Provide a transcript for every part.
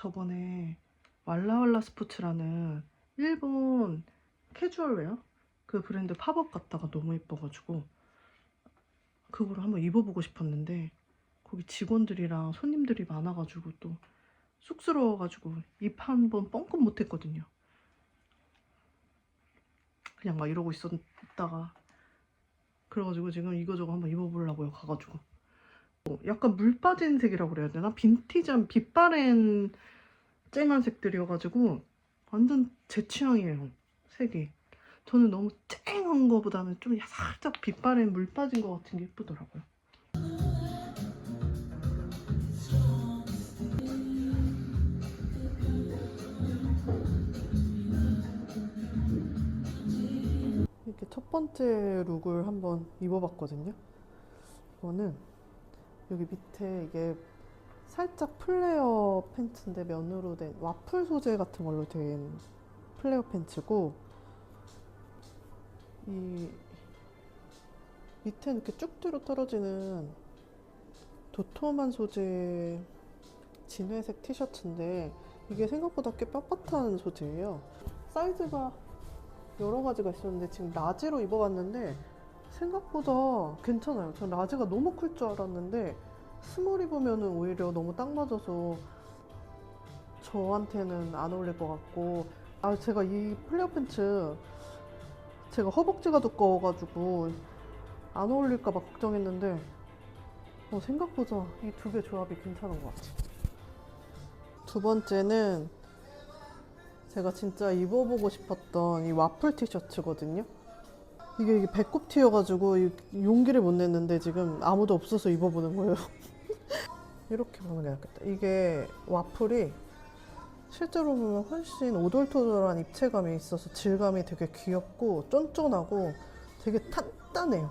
저번에 왈라왈라 스포츠라는 일본 캐주얼웨어 그 브랜드 팝업 갔다가 너무 예뻐가지고 그거를 한번 입어보고 싶었는데 거기 직원들이랑 손님들이 많아가지고 또 쑥스러워가지고 입 한 번 뻥끗 못했거든요. 그냥 막 이러고 있었다가 그래가지고 지금 이거저거 한번 입어보려고요 가가지고 어, 약간 물 빠진 색이라고 그래야 되나? 빈티지한 빛바랜 쨍한 색들이어가지고 완전 제 취향이에요 색이. 저는 너무 쨍한 거보다는 좀 살짝 빛바랜 물 빠진 거 같은 게 예쁘더라고요. 이렇게 첫 번째 룩을 한번 입어봤거든요. 이거는 여기 밑에 이게 살짝 플레어 팬츠인데 면으로 된 와플 소재 같은 걸로 된 플레어 팬츠고 이 밑에 이렇게 쭉 뒤로 떨어지는 도톰한 소재 진회색 티셔츠인데 이게 생각보다 꽤 빳빳한 소재예요. 사이즈가 여러 가지가 있었는데 지금 라지로 입어봤는데 생각보다 괜찮아요. 전 라지가 너무 클 줄 알았는데 스몰 입으면 오히려 너무 딱 맞아서 저한테는 안 어울릴 것 같고 아 제가 이 플레어 팬츠 제가 허벅지가 두꺼워가지고 안 어울릴까 봐 걱정했는데 어, 생각보다 이 두 개 조합이 괜찮은 것 같아요. 두 번째는 제가 진짜 입어보고 싶었던 이 와플 티셔츠거든요. 이게, 이게 배꼽 튀어가지고 이- 용기를 못 냈는데 지금 아무도 없어서 입어보는 거예요. 이렇게 낫겠다. 이게 와플이 실제로 보면 훨씬 오돌토돌한 입체감이 있어서 질감이 되게 귀엽고 쫀쫀하고 되게 탄단해요.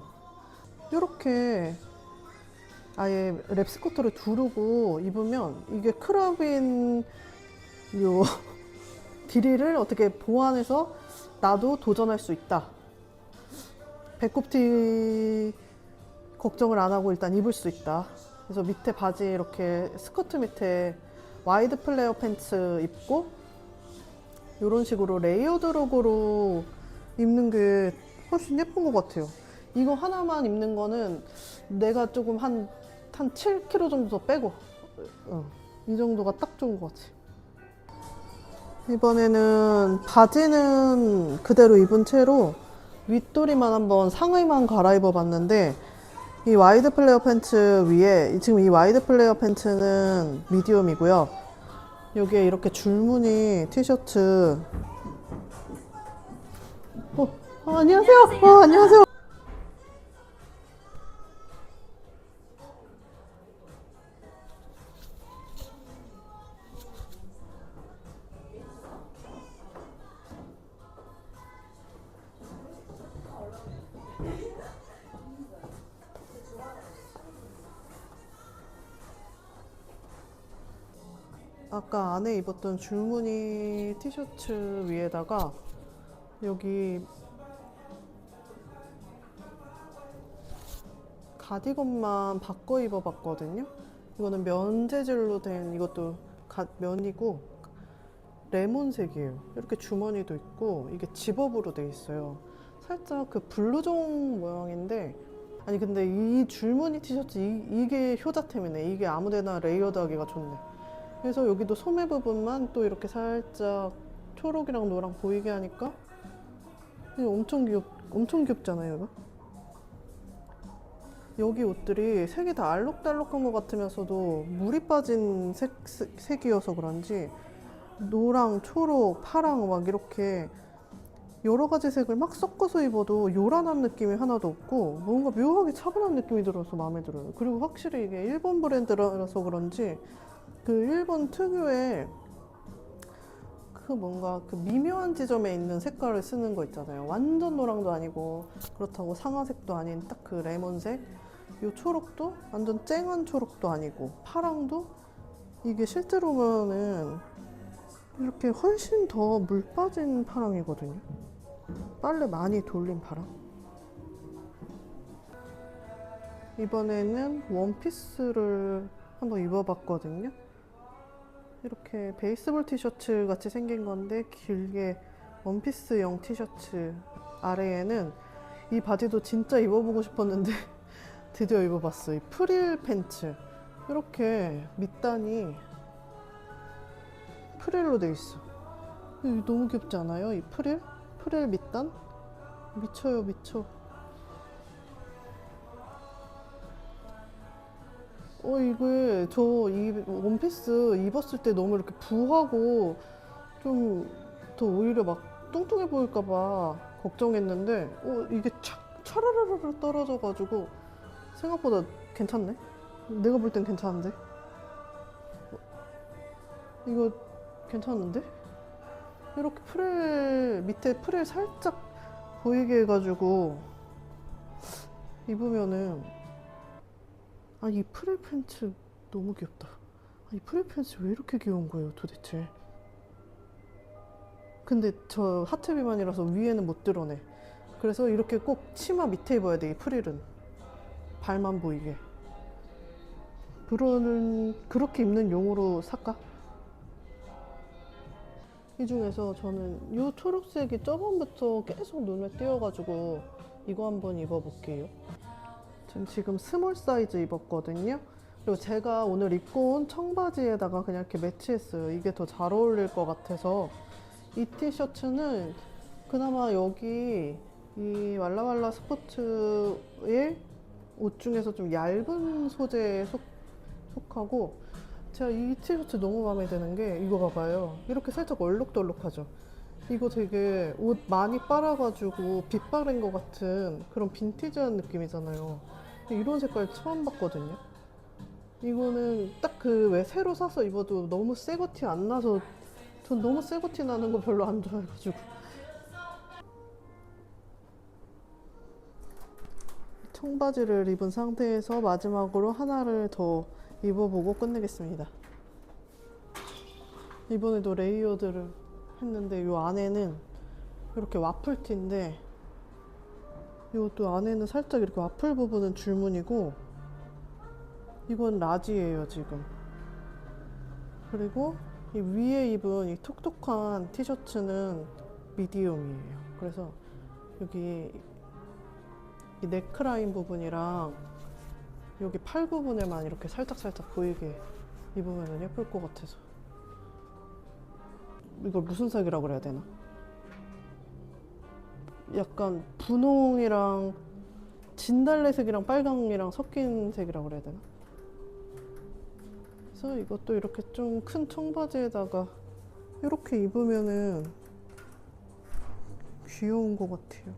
이렇게 아예 랩스커터를 두르고 입으면 이게 크라빈 요 길이를 어떻게 보완해서 나도 도전할 수 있다. 배꼽티 걱정을 안 하고 일단 입을 수 있다. 그래서 밑에 바지 이렇게 스커트 밑에 와이드 플레어 팬츠 입고 이런 식으로 레이어드 룩으로 입는 게 훨씬 예쁜 것 같아요. 이거 하나만 입는 거는 내가 조금 한, 한 7kg 정도 더 빼고 어, 이 정도가 딱 좋은 것 같아요. 이번에는 바지는 그대로 입은 채로 윗도리만 한번 상의만 갈아입어 봤는데 이 와이드 플레어 팬츠 위에 지금 이 와이드 플레어 팬츠는 미디움이고요. 여기에 이렇게 줄무늬 티셔츠 어, 아, 안녕하세요. 어, 안녕하세요. 아까 안에 입었던 줄무늬 티셔츠 위에다가 여기 가디건만 바꿔 입어봤거든요. 이거는 면 재질로 된 이것도 가- 면이고 레몬색이에요. 이렇게 주머니도 있고 이게 집업으로 돼 있어요. 살짝 그 블루종 모양인데 아니 근데 이 줄무늬 티셔츠 이, 게 효자템이네. 이게 아무데나 레이어드하기가 좋네. 그래서 여기도 소매 부분만 또 이렇게 살짝 초록이랑 노랑 보이게 하니까 엄청 귀엽 엄청 귀엽잖아요, 이거. 여기 옷들이 색이 다 알록달록한 것 같으면서도 물이 빠진 색, 색- 색이어서 그런지 노랑, 초록, 파랑 막 이렇게 여러 가지 색을 막 섞어서 입어도 요란한 느낌이 하나도 없고 뭔가 묘하게 차분한 느낌이 들어서 마음에 들어요. 그리고 확실히 이게 일본 브랜드라서 그런지 그 일본 특유의 그 뭔가 그 미묘한 지점에 있는 색깔을 쓰는 거 있잖아요. 완전 노랑도 아니고 그렇다고 상아색도 아닌 딱 그 레몬색. 요 초록도 완전 쨍한 초록도 아니고 파랑도 이게 실제로 보면은 이렇게 훨씬 더 물 빠진 파랑이거든요. 빨래 많이 돌린 파랑. 이번에는 원피스를 한번 입어봤거든요. 이렇게 베이스볼 티셔츠 같이 생긴 건데 길게 원피스형 티셔츠 아래에는 이 바지도 진짜 입어보고 싶었는데 드디어 입어봤어. 이 프릴 팬츠. 이렇게 밑단이 프릴로 돼 있어. 너무 귀엽지 않아요? 이 프릴? 프릴 밑단? 미쳐요, 미쳐. 어, 이게 저 이 원피스 입었을 때 너무 이렇게 부하고 좀 더 오히려 막 뚱뚱해 보일까봐 걱정했는데, 어, 이게 착, 차라라라 떨어져가지고 생각보다 괜찮네? 내가 볼 땐 괜찮은데? 어, 이거 괜찮은데? 이렇게 프릴, 밑에 프릴 살짝 보이게 해가지고 입으면은 아, 이 프릴 팬츠 너무 귀엽다. 아, 이 프릴 팬츠 왜 이렇게 귀여운 거예요, 도대체? 근데 저 하트 비만이라서 위에는 못 드러내. 그래서 이렇게 꼭 치마 밑에 입어야 돼, 이 프릴은. 발만 보이게. 그러는, 그렇게 입는 용으로 살까? 이 중에서 저는 이 초록색이 저번부터 계속 눈에 띄어가지고 이거 한번 입어볼게요. 전 지금 스몰 사이즈 입었거든요. 그리고 제가 오늘 입고 온 청바지에다가 그냥 이렇게 매치했어요. 이게 더 잘 어울릴 것 같아서 이 티셔츠는 그나마 여기 이 왈라왈라 스포츠의 옷 중에서 좀 얇은 소재에 속, 속하고 제가 이 티셔츠 너무 마음에 드는 게 이거 봐봐요. 이렇게 살짝 얼룩덜룩하죠. 이거 되게 옷 많이 빨아가지고 빛바랜 것 같은 그런 빈티지한 느낌이잖아요. 이런 색깔 처음 봤거든요. 이거는 딱 그 왜 새로 사서 입어도 너무 새거 티 안 나서 전 너무 새거 티 나는 거 별로 안 좋아해가지고 청바지를 입은 상태에서 마지막으로 하나를 더 입어보고 끝내겠습니다. 이번에도 레이어드를 했는데 이 안에는 이렇게 와플 티인데 이것도 안에는 살짝 이렇게 와플 부분은 줄무늬고 이건 라지예요 지금. 그리고 이 위에 입은 이 톡톡한 티셔츠는 미디움이에요. 그래서 여기 이 넥라인 부분이랑 여기 팔 부분에만 이렇게 살짝살짝 보이게 입으면 예쁠 것 같아서. 이걸 무슨 색이라고 그래야 되나? 약간 분홍이랑 진달래색이랑 빨강이랑 섞인 색이라고 그래야 되나? 그래서 이것도 이렇게 좀 큰 청바지에다가 이렇게 입으면은 귀여운 것 같아요.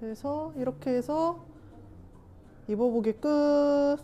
그래서 이렇게 해서 입어보기 끝.